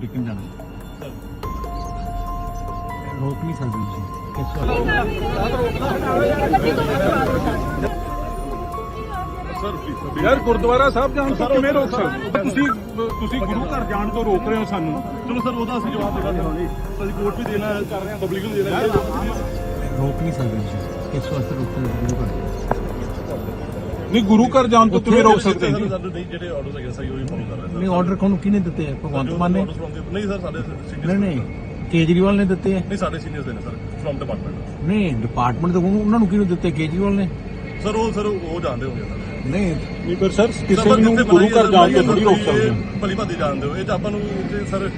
ਟੇਕਣ ਜਾਣਾ। ਰੋਕ ਨਹੀਂ ਸਕਦੇ ਕਿਸ ਯਾਰ ਗੁਰਦੁਆਰਾ ਸਾਹਿਬ ਜਾਣ ਤੋਂ ਕਿਵੇਂ ਰੋਕ ਸਕਦੇ ਤੁਸੀਂ ਤੁਸੀਂ ਗੁਰੂ ਘਰ ਜਾਣ ਤੋਂ ਰੋਕ ਰਹੇ ਹੋ ਸਾਨੂੰ। ਚਲੋ ਸਰ ਉਹਦਾ ਅਸੀਂ ਜਵਾਬ ਦੇਣਾ ਚਾਹਾਂਗੇ। ਅਸੀਂ ਕੋਰਟ ਵੀ ਦੇਣਾ ਕਰ ਰਹੇ ਹਾਂ ਪਬਲਿਕ ਨੂੰ ਦੇਣਾ ਰੋਕ ਨਹੀਂ ਸਕਦੇ ਜੀ ਕਿਸ ਵਾਸਤੇ ਰੋਕ ਸਕਦੇ ਗੁਰੂ ਘਰ। ਨਹੀਂ ਗੁਰੂ ਘਰ ਜਾਣ ਤੋਂ ਕਿਵੇਂ ਰੋਕ ਸਕਦੇ ਨਹੀਂ ਜਿਹੜੇ ਆਰਡਰਸ ਹੈਗੇ ਸਹੀ ਉਹੀ ਫੋਲੋ ਕਰ ਰਹੇ ਨਹੀਂ ਆਰਡਰ ਕੋਣ ਕਿਹਨੇ ਦਿੱਤੇ ਆ? ਭਗਵੰਤ ਮਾਨ ਨੇ? ਨਹੀਂ ਸਰ ਸਾਡੇ ਸੀਨੀਅਰ ਨਹੀਂ ਨਹੀਂ ਕੇਜਰੀਵਾਲ ਨੇ ਦਿੱਤੇ ਆ। ਨਹੀਂ ਸਾਡੇ ਸੀਨੀਅਰਸ ਨੇ ਸਰ ਫਰਮ ਡਿਪਾਰਟਮੈਂਟ ਨਹੀਂ ਡਿਪਾਰਟਮੈਂਟ ਤੋਂ ਉਹਨੂੰ- ਨੂੰ ਕਿਹਨੂੰ ਦਿੱਤੇ? ਕੇਜਰੀਵਾਲ ਨੇ? ਸਰ ਉਹ ਸਰ ਉਹ ਜਾਣਦੇ ਹੋਗੇ ਸਰ। ਨਹੀਂ ਨਹੀਂ ਪਰ ਸਰ ਕਿਸੇ ਨੂੰ ਗੁਰੂ ਘਰ ਜਾਣ ਤੋਂ ਥੋੜੀ ਰੋਕ ਸਕਦੇ ਭਲੀ ਭਾਦੀ ਜਾਣਦੇ ਹੋ। ਇਹ ਤਾਂ ਆਪਾਂ ਨੂੰ ਤੇ ਸਰ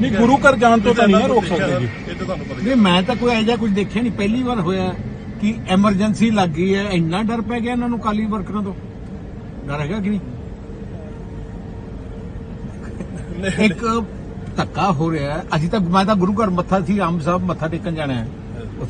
ਨਹੀਂ ਗੁਰੂ ਘਰ ਜਾਣ ਤੋਂ ਤਾਂ ਨਹੀਂ ਰੋਕ ਸਕਦੇ। ਜੀ ਇਹ ਤਾਂ ਤੁਹਾਨੂੰ ਪਤਾ ਨਹੀਂ ਮੈਂ ਤਾਂ ਕੋਈ ਐਜਾ ਕੁਝ ਦੇਖਿਆ ਨਹੀਂ। ਪਹਿਲੀ ਵਾਰ ਹੋਇਆ। ਕਿ ਐਮਰਜੈਂਸੀ ਲੱਗ ਗਈ ਹੈ ਇੰਨਾ ਡਰ ਪੈ ਗਿਆ ਇਹਨਾਂ ਨੂੰ ਕਾਲੀ ਵਰਕਰਾਂ ਤੋਂ? ਡਰ ਹੈਗਾ ਕਿ ਨਹੀਂ? ਇੱਕ ਧੱਕਾ ਹੋ ਰਿਹਾ ਹੈ। ਅਜੇ ਤੱਕ ਮੈਂ ਤਾਂ ਗੁਰੂ ਘਰ ਮੱਥਾ ਸੀ ਆਮ ਸਾਹਿਬ ਮੱਥਾ ਟੇਕਣ ਜਾਣਾ ਹੈ।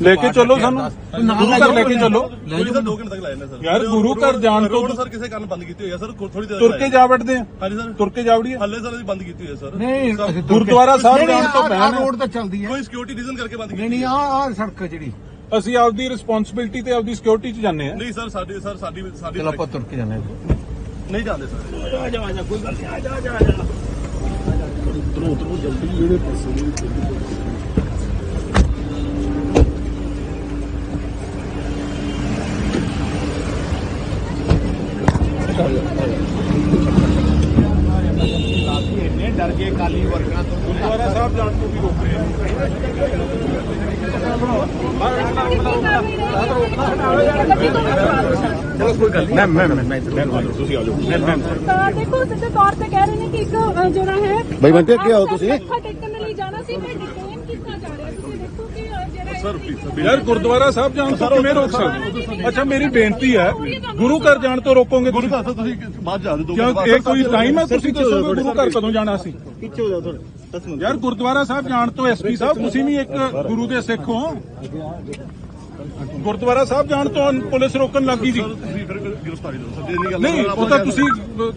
ਲੈ ਕੇ ਚੱਲੋ ਸਾਨੂੰ। ਗੁਰੂ ਘਰ ਲੈ ਕੇ ਚੱਲੋ। ਸਰ ਜਾਓ। 2 ਘੰਟੇ ਤੱਕ ਲਾਏ ਨੇ ਸਰ। ਯਾਰ, ਗੁਰੂ ਘਰ ਜਾਣ ਤੋਂ- ਸਰ ਕਿਸੇ ਕਾਰਨ ਬੰਦ ਕੀਤੀ ਹੋਈ ਹੈ ਸਰ? ਥੋੜੀ ਦੇਰ ਤੁਰ ਕੇ ਜਾ ਵੜਦੇ ਆ। ਹਾਂਜੀ ਸਰ। ਤੁਰ ਕੇ ਜਾ ਵੜੀਏ। ਹੱਲੇ ਸਰ ਅਸੀਂ ਬੰਦ ਕੀਤੀ ਹੋਈ ਹੈ ਸਰ। ਨਹੀਂ ਗੁਰਦੁਆਰਾ ਸਾਹਿਬ ਜਾਣ ਤੋਂ ਪਹਿਲਾਂ ਰੋਡ ਤਾਂ ਚੱਲਦੀ ਹੈ। ਕੋਈ ਸਿਕਿਉਰਿਟੀ ਰੀਜ਼ਨ ਕਰਕੇ ਬੰਦ ਕੀਤੀ ਨਹੀਂ ਨਹੀਂ ਆਹ ਆਹ ਸੜਕ ਜਿਹੜੀ। ਅਸੀਂ ਆਪਦੀ ਰਿਸਪੌਂਸਿਬਿਲਟੀ ਤੇ ਆਪਦੀ ਸਿਕਿਉਰਿਟੀ 'ਚ ਜਾਂਦੇ ਆ ਨਹੀਂ ਸਰ ਸਾਡੀ ਸਰ ਸਾਡੀ ਸਾਡੀ ਚਲੋ ਆਪਾਂ ਤੁਰ ਕੇ ਜਾਣਾ ਹੈ। ਨਹੀਂ ਜਾਂਦੇ ਸਰ। ਇੰਨੇ ਡਰ ਗਏ ਕਾਲੀ ਵਰਕਰਾਂ ਤੋਂ ਗੁਰਦੁਆਰਾ ਸਾਹਿਬ ਜਾਣ ਤੋਂ ਵੀ ਰੋਕ ਰਹੇ ਆ ਚਲੋ ਕੋਈ ਗੱਲ ਨਹੀਂ ਮੈਂ ਮੈਂ ਮੈਂ ਮੈਂ ਤੁਸੀਂ ਆ ਜਾਓ ਤਾਂ ਦੇਖੋ ਸਿੱਧੇ ਤੌਰ ਤੇ ਕਹਿ ਰਹੇ ਨੇ ਕਿ ਇੱਕ ਅ, ਜਿਹੜਾ ਹੈ ਬਈ ਬੰਤੇ, ਅੱਗੇ ਆਓ ਤੁਸੀਂ। ਮੱਥਾ ਟੇਕਣ ਲਈ ਜਾਣਾ ਸੀ ਮੈਂ ਡਿਟੇਨ ਕੀਤਾ ਜਾ ਰਿਹਾ ਤੁਸੀਂ ਦੇਖੋ ਕਿ ਅ, ਜਿਹੜਾ ਸਰ। ਯਾਰ ਗੁਰਦੁਆਰਾ ਸਾਹਿਬ ਜਾਣ ਤੋਂ ਕਿਵੇਂ ਰੋਕ ਸਕਦੇ ਅੱਛਾ ਮੇਰੀ ਬੇਨਤੀ ਹੈ ਗੁਰੂ ਘਰ ਜਾਣ ਤੋਂ ਰੋਕੋਗੇ ਗੁਰੂ ਤੁਸੀਂ? ਘਰ ਤੋਂ ਤੁਸੀਂ ਬਾਅਦ ਜਾ ਦਿਓ ਕਿਉਂ? ਇਹ ਕੋਈ ਟਾਈਮ ਹੈ? ਤੁਸੀਂ ਦੱਸੋਗੇ ਗੁਰੂ ਘਰ ਕਦੋਂ ਜਾਣਾ ਸੀ? ਪਿੱਛੇ ਹੋ ਜਾਓ ਥੋੜੇ 10 ਮਿੰਟ ਯਾਰ ਗੁਰਦੁਆਰਾ ਸਾਹਿਬ ਜਾਣ ਤੋਂ ਐਸਪੀ ਸਾਹਿਬ ਤੁਸੀਂ ਵੀ ਇੱਕ ਗੁਰੂ ਦੇ ਸਿੱਖ ਹੋ। ਗੁਰਦੁਆਰਾ ਸਾਹਿਬ ਜਾਣ ਤੋਂ ਪੁਲਿਸ ਰੋਕਣ ਲੱਗੀ ਸੀ ਤੁਸੀਂ ਫਿਰ ਗ੍ਰਿਫਤਾਰੀ ਦਿਓ। ਸਰ ਜੇ ਨਹੀਂ ਗੱਲ ਨਹੀਂ ਉਹ ਤਾਂ ਤੁਸੀਂ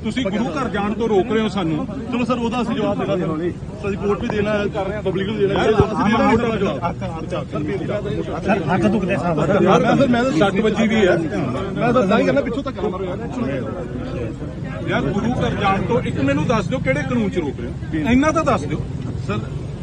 ਤੁਸੀਂ ਗੁਰੂ ਘਰ ਜਾਣ ਤੋਂ ਰੋਕ ਰਹੇ ਹੋ ਸਾਨੂੰ। ਚਲੋ ਸਰ ਉਹਦਾ ਅਸੀਂ ਜਵਾਬ ਦੇਣਾ ਚਾਹਾਂਗੇ ਅਸੀਂ ਕੋਰਟ ਵੀ ਦੇਣਾ ਹੈ ਕਰ ਰਹੇ ਹਾਂ ਪਬਲਿਕ ਨੂੰ ਦੇਣਾ ਹੈ। ਅਸੀਂ ਦੇਣਾ ਹੈ ਜਵਾਬ। ਹੱਥ ਦੁਖਦੇ ਸਾਹਿਬ ਯਾਰ ਮੈਂ ਤਾਂ 60 ਵਜੇ ਵੀ ਹੈ। ਮੈਂ ਤਾਂ ਤਾਂ ਹੀ ਕਰਨਾ ਪਿੱਛੋਂ ਤੱਕ ਯਾਰ ਗੁਰੂ ਘਰ ਜਾਣ ਤੋਂ ਇੱਕ ਮੈਨੂੰ ਦੱਸ ਦਿਓ ਕਿਹੜੇ ਕਾਨੂੰਨ 'ਚ ਰੋਕ ਰਹੇ ਹੋ। ਇੰਨਾ ਤਾਂ ਦੱਸ ਦਿਓ। ਸਰ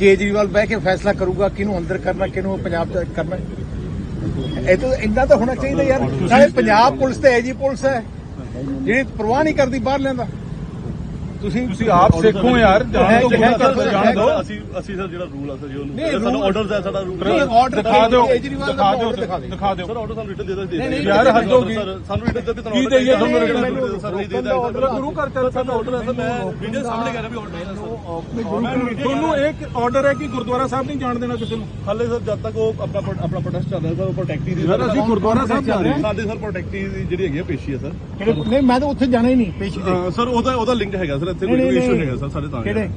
ਕੇਜਰੀਵਾਲ ਬਹਿ ਕੇ ਫੈਸਲਾ ਕਰੂਗਾ ਕਿਹਨੂੰ ਅੰਦਰ ਕਰਨਾ, ਕਿਹਨੂੰ ਪੰਜਾਬ ਚ ਕਰਨਾ। ਇਹ ਤਾਂ ਇੰਨਾ ਤਾਂ ਹੋਣਾ ਚਾਹੀਦਾ ਯਾਰ। ਨਾਲੇ ਪੰਜਾਬ ਪੁਲਿਸ ਤੇ ਐਜੀ ਪੁਲਿਸ ਹੈ। ਜਿਹੜੀ ਪਰਵਾਹ ਨਹੀਂ ਕਰਦੀ ਬਾਹਰ ਲੈਂਦਾ ਤੁਸੀਂ ਤੁਸੀਂ ਆਪ ਸਿੱਖੋ ਯਾਰ ਜਾਣ ਦਿਓ। ਅਸੀਂ ਅਸੀਂ ਸਰ ਜਿਹੜਾ ਰੂਲ ਆ ਸਰ ਜੀ ਨਹੀਂ, ਉਹਨੂੰ ਸਾਡਾ rule- ਆਰਡਰਸ ਹੈ ਸਾਡਾ ਰੂਲ ਦਿਖਾ ਦਿਓ ਦਾ ਦਿਖਾ ਦਿਓ ਦਿਖਾ ਦਿਓ। ਸਰ ਆਰਡਰ ਸਾਨੂੰ ਰਿਟਨ ਦੇ ਦੋ ਨਹੀਂ, ਯਾਰ, ਹੱਦ ਹੋ ਗਈ। ਸਰ ਸਾਨੂੰ ਰਿਟਨ ਦੇ ਕੀ ਦੇਈਏ ਤੁਹਾਨੂੰ written? ਸਰ ਨਹੀਂ ਦੇ order ਦਿਆ ਗੁਰੂ ਘਰ ਚੱਲ ਸਾਡਾ ਆਰਡਰ ਹੈ ਸਰ ਮੈਂ ਵੀਡੀਓ ਸਾਹਮਣੇ ਕਰ ਰਿਹਾ ਵੀ ਆਰਡਰ ਹੈ ਸਰ ਤੁਹਾਨੂੰ ਇੱਕ ਆਰਡਰ ਹੈ ਕਿ ਗੁਰਦੁਆਰਾ ਸਾਹਿਬ ਨਹੀਂ ਜਾਣ ਦੇਣਾ ਕਿਸੇ ਨੂੰ? ਹਾਲੇ ਸਰ ਜਦ ਤੱਕ ਉਹ ਆਪਣਾ ਆਪਣਾ ਪ੍ਰੋਟੈਸਟ ਚੱਲ ਰਿਹਾ ਸਰ ਉਹ ਪ੍ਰੋਟੈਕਟੀ ਦੀ ਯਾਰ, ਅਸੀਂ ਗੁਰਦੁਆਰਾ ਸਾਹਿਬ ਜਾ ਰਹੇ। ਹਾਂ। ਸਾਡੇ ਸਰ ਪ੍ਰੋਟੈਕਟੀ ਦੀ ਜਿਹੜੀ ਹੈਗੀ ਆ ਪੇਸ਼ੀ ਹੈ ਸਰ। ਨਹੀਂ ਮੈਂ ਤਾਂ ਉੱਥੇ ਜਾਣਾ ਹੀ ਨਹੀਂ ਪੇਸ਼ੀ ਤੇ ਸਰ ਉਹਦਾ ਉਹਦਾ ਲਿੰਕ ਹੈਗਾ ਸਰ ਇੱਥੇ ਨਹੀਂ, ਕੋਈ ਨਹੀਂ, ਇਸ਼ੂ ਨਹੀਂ। ਹੈਗਾ ਸਰ ਸਾਡੇ ਤਾਂ ਕਿਹੜੇ?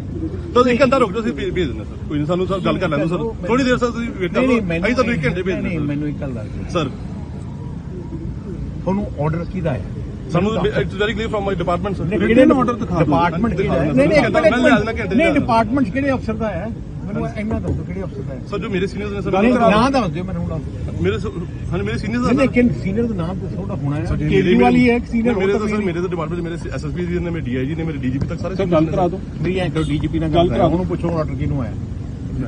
ਤਾਂ ਇੱਕ ਘੰਟਾ ਰੁਕ ਜਾਓ ਅਸੀਂ ਭੇਜ ਦਿੰਦੇ ਸਰ। ਕੋਈ ਨਹੀਂ ਸਾਨੂੰ ਸਰ ਗੱਲ ਕਰ ਲੈਣ ਦਿਓ ਸਰ। ਥੋੜੀ ਦੇਰ ਸਰ ਤੁਸੀਂ ਵੇਟ ਕਰ ਨਹੀਂ ਨਹੀਂ ਅਸੀਂ ਤੁਹਾਨੂੰ ਇੱਕ ਘੰਟੇ ਭੇਜ ਨਹੀਂ ਦਿੰਦੇ ਮੈਨੂੰ ਇੱਕ ਗੱਲ ਦਿਓ। ਸਰ। ਤੁਹਾਨੂੰ ਆਰਡਰ ਕਿਹਦਾ ਹੈ? ਸਾਨੂੰ it's very clear from my department sir ਕਿਹੜੇ order ਦਿਖਾ ਦਿਓ। ਡਿਪਾਰਟਮੈਂਟ ਕਿਹੜਾ ਹੈ? ਨਹੀਂ ਨਹੀਂ ਨਹੀਂ। ਡਿਪਾਰਟਮੈਂਟ ਕਿਹੜੇ ਅਫਸਰ ਦਾ ਹੈ? ਮੈਨੂੰ ਇੰਨਾ ਦੱਸੋ ਕਿਹੜੇ ਅਫਸਰ ਦਾ ਹੈ? ਸਰ ਜੋ ਮੇਰੇ ਸੀਨੀਅਰਸ ਨੇ ਸਰ ਨਾਂ ਦੱਸ ਦਿਓ ਮੈਨੂੰ ਹੁਣ ਮੇਰੇ ਹਾਂਜੀ ਮੇਰੇ ਸੀਨੀਅਰਸ ਨੇ ਲੇਕਿਨ ਸੀਨੀਅਰ ਦਾ ਨਾਮ ਦੱਸੋ ਉਹਦਾ ਹੋਣਾ ਹੈ। ਸਰ ਕੇਜਰੀਵਾਲ ਹੀ ਹੈ ਇੱਕ ਸੀਨੀਅਰ ਮੇਰੇ ਤਾਂ ਤਾਂ ਸਰ ਮੇਰੇ ਤਾਂ ਡਿਪਾਰਟਮੈਂਟ ਮੇਰੇ ਐਸਐਸਪੀ ਜੀ ਨੇ ਮੇਰੇ ਡੀਆਈਜੀ ਨੇ ਮੇਰੇ ਡੀਜੀਪੀ ਤੱਕ ਸਾਰੇ ਸਰ ਗੱਲ ਕਰਾ ਦਿਓ। ਮੇਰੀ ਐਂ ਕਰੋ ਡੀਜੀਪੀ ਨਾਲ ਗੱਲ ਗੱਲ ਕਰਾ ਕਰਾਓ ਦਿਓ। ਉਹਨੂੰ ਪੁੱਛੋ ਆਰਡਰ ਕਿਹਨੂੰ ਆਇਆ।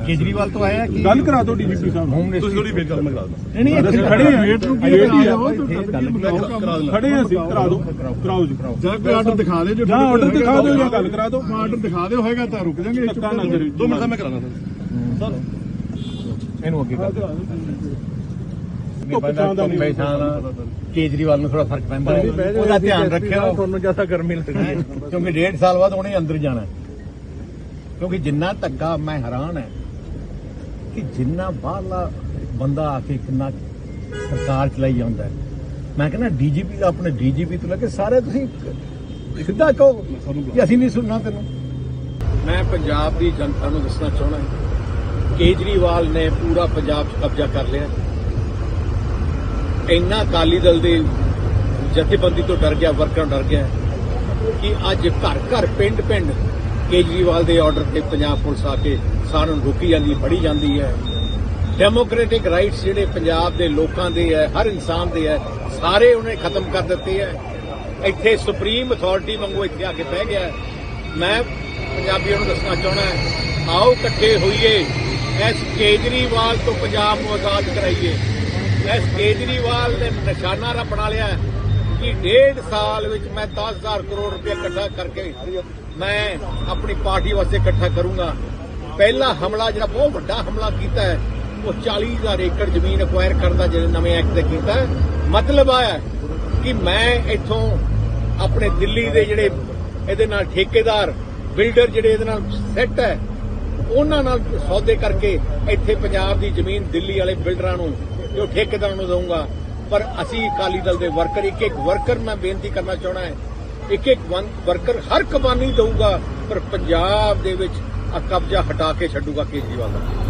ਕੇਜਰੀਵਾਲ ਤੋਂ ਆਇਆ ਕਿ ਗੱਲ ਕਰਾ ਦਿਓ ਡੀਜੀਪੀ ਸਾਹਿਬ ਹੋਮ ਨੂੰ ਮਿਨਿਸਟਰ ਤੁਸੀਂ ਥੋੜੀ ਵੇਟ ਕਰ ਮੈਂ ਕਰਾ ਦਿੰਦਾ ਨਹੀਂ ਨਹੀਂ ਇੱਥੇ ਅਸੀਂ ਖੜੇ ਹਾਂ, ਵੇਟ ਨੂੰ ਕੀ ਆ। ਕਰਾਓ ਗੱਲ ਕਰਾ ਦਿੰਦਾ। ਖੜੇ ਹਾਂ ਅਸੀਂ ਕਰਾ ਦਿਓ। ਕਰਾਓ ਜੀ। ਜਾਂ ਕੋਈ ਆਰਡਰ ਦਿਖਾ ਦੇ ਜੋ ਜਾਂ ਆਰਡਰ ਦਿਖਾ ਦਿਓ ਜਾਂ ਗੱਲ ਕਰਾ ਦਿਓ। ਆਰਡਰ ਦਿਖਾ ਦਿਓ ਹੋਏਗਾ ਤਾਂ ਰੁਕ ਜਾਾਂਗੇ ਧੱਕਾ ਨਾ ਕਰੀ ਦੋ ਮਿੰਟ ਦਾ ਮੈਂ ਕਰਾਣਾ ਸਰ। ਇਹਨੂੰ ਅੱਗੇ ਕਰ ਦਾ। ਕੇਜਰੀਵਾਲ ਨੂੰ ਥੋੜਾ ਫ਼ਰਕ ਪੈਂਦਾ। ਉਹਦਾ ਧਿਆਨ ਰੱਖਿਓ। ਤੁਹਾਨੂੰ ਜ਼ਿਆਦਾ ਗਰਮੀ ਲੱਗਦੀ ਹੈ। ਕਿਉਂਕਿ ਡੇਢ ਸਾਲ ਬਾਅਦ ਉਹਨੇ ਅੰਦਰ ਜਾਣਾ। ਕਿਉਂਕਿ ਜਿੰਨਾ ਧੱਗਾ ਮੈਂ ਹੈਰਾਨ ਹੈ ਕਿ ਜਿੰਨਾ ਬਾਹਰਲਾ ਬੰਦਾ ਆ ਕੇ ਕਿੰਨਾ ਸਰਕਾਰ ਚਲਾਈ ਜਾਂਦਾ ਮੈਂ ਕਹਿੰਦਾ ਡੀਜੀਪੀ ਦਾ ਆਪਣੇ ਡੀਜੀਪੀ ਤੋਂ ਲੈ ਕੇ ਸਾਰੇ ਤੁਸੀਂ ਸਿੱਧਾ ਕਹੋ ਕਿ ਅਸੀਂ ਨਹੀਂ ਸੁਣਨਾ ਤੈਨੂੰ। ਮੈਂ ਪੰਜਾਬ ਦੀ ਜਨਤਾ ਨੂੰ ਦੱਸਣਾ ਚਾਹੁੰਦਾ ਕੇਜਰੀਵਾਲ ਨੇ ਪੂਰਾ ਪੰਜਾਬ 'ਚ ਕਬਜ਼ਾ ਕਰ ਲਿਆ। ਇੰਨਾ ਅਕਾਲੀ ਦਲ ਦੇ ਜਥੇਬੰਦੀ ਤੋਂ ਡਰ ਗਿਆ, ਵਰਕਰਾਂ ਡਰ ਗਿਆ ਕਿ ਅੱਜ ਘਰ ਘਰ ਪਿੰਡ ਪਿੰਡ ਕੇਜਰੀਵਾਲ ਦੇ ਆਰਡਰ ਤੇ ਪੰਜਾਬ ਪੁਲਿਸ ਆ ਕੇ ਸਾਰਿਆਂ ਨੂੰ ਰੋਕੀ ਜਾਂਦੀ, ਫੜੀ ਜਾਂਦੀ ਹੈ। ਡੈਮੋਕ੍ਰੈਟਿਕ ਰਾਈਟਸ ਜਿਹੜੇ ਪੰਜਾਬ ਦੇ ਲੋਕਾਂ ਦੇ ਹੈ, ਹਰ ਇਨਸਾਨ ਦੇ ਹੈ, ਸਾਰੇ ਉਹਨੇ ਖਤਮ ਕਰ ਦਿੱਤੇ ਹੈ। ਇੱਥੇ ਸੁਪਰੀਮ ਅਥਾਰਟੀ ਵਾਂਗੂ ਇੱਥੇ ਆ ਕੇ ਬਹਿ ਗਿਆ ਮੈਂ ਪੰਜਾਬੀਆਂ ਨੂੰ ਦੱਸਣਾ ਚਾਹਣਾ ਹੈ, ਆਓ ਇਕੱਠੇ ਹੋਈਏ, ਇਸ ਕੇਜਰੀਵਾਲ ਤੋਂ ਪੰਜਾਬ ਨੂੰ ਆਜ਼ਾਦ ਕਰਾਈਏ। ਇਸ ਕੇਜਰੀਵਾਲ ਨੇ ਨਿਸ਼ਾਨਾ ਰ ਬਣਾ ਲਿਆ ਕਿ ਡੇਢ ਸਾਲ ਵਿੱਚ ਮੈਂ 10000 ਕਰੋੜ ਰੁਪਏ ਇਕੱਠਾ ਕਰਕੇ ਮੈਂ ਆਪਣੀ ਪਾਰਟੀ ਵਾਸਤੇ ਇਕੱਠਾ ਕਰੂੰਗਾ। ਪਹਿਲਾ ਹਮਲਾ ਜਿਹੜਾ ਬਹੁਤ ਵੱਡਾ ਹਮਲਾ ਕੀਤਾ ਹੈ, ਉਹ 40000 ਏਕੜ ਜ਼ਮੀਨ ਅਕਵਾਇਰ ਕਰਨ ਦਾ ਜਿਹੜੇ ਨਵੇਂ ਐਕਟ ਤੇ ਕੀਤਾ ਮਤਲਬ ਆ ਕਿ ਮੈਂ ਇੱਥੋਂ ਆਪਣੇ ਦਿੱਲੀ ਦੇ ਜਿਹੜੇ ਇਹਦੇ ਨਾਲ ਠੇਕੇਦਾਰ, ਬਿਲਡਰ ਜਿਹੜੇ ਇਹਦੇ ਨਾਲ ਸੈੱਟ ਹੈ, ਉਹਨਾਂ ਨਾਲ ਸੌਦੇ ਕਰਕੇ ਇੱਥੇ ਪੰਜਾਬ ਦੀ ਜ਼ਮੀਨ ਦਿੱਲੀ ਵਾਲੇ ਬਿਲਡਰਾਂ ਨੂੰ ਤੇ ਉਹ ਠੇਕੇਦਾਰਾਂ ਨੂੰ ਦਊਂਗਾ ਪਰ ਅਸੀਂ ਅਕਾਲੀ ਦਲ ਦੇ ਵਰਕਰ ਇੱਕ ਇੱਕ ਵਰਕਰ ਮੈਂ ਬੇਨਤੀ ਕਰਨਾ ਚਾਹਣਾ ਹੈ ਇੱਕ ਇੱਕ ਵਰਕਰ ਹਰ ਕਬਾਨੀ ਦਊਗਾ, ਪਰ ਪੰਜਾਬ ਦੇ ਵਿੱਚ ਕਬਜ਼ਾ ਹਟਾ ਕੇ ਛੱਡੂਗਾ ਕੇਜਰੀਵਾਲ ਦਾ।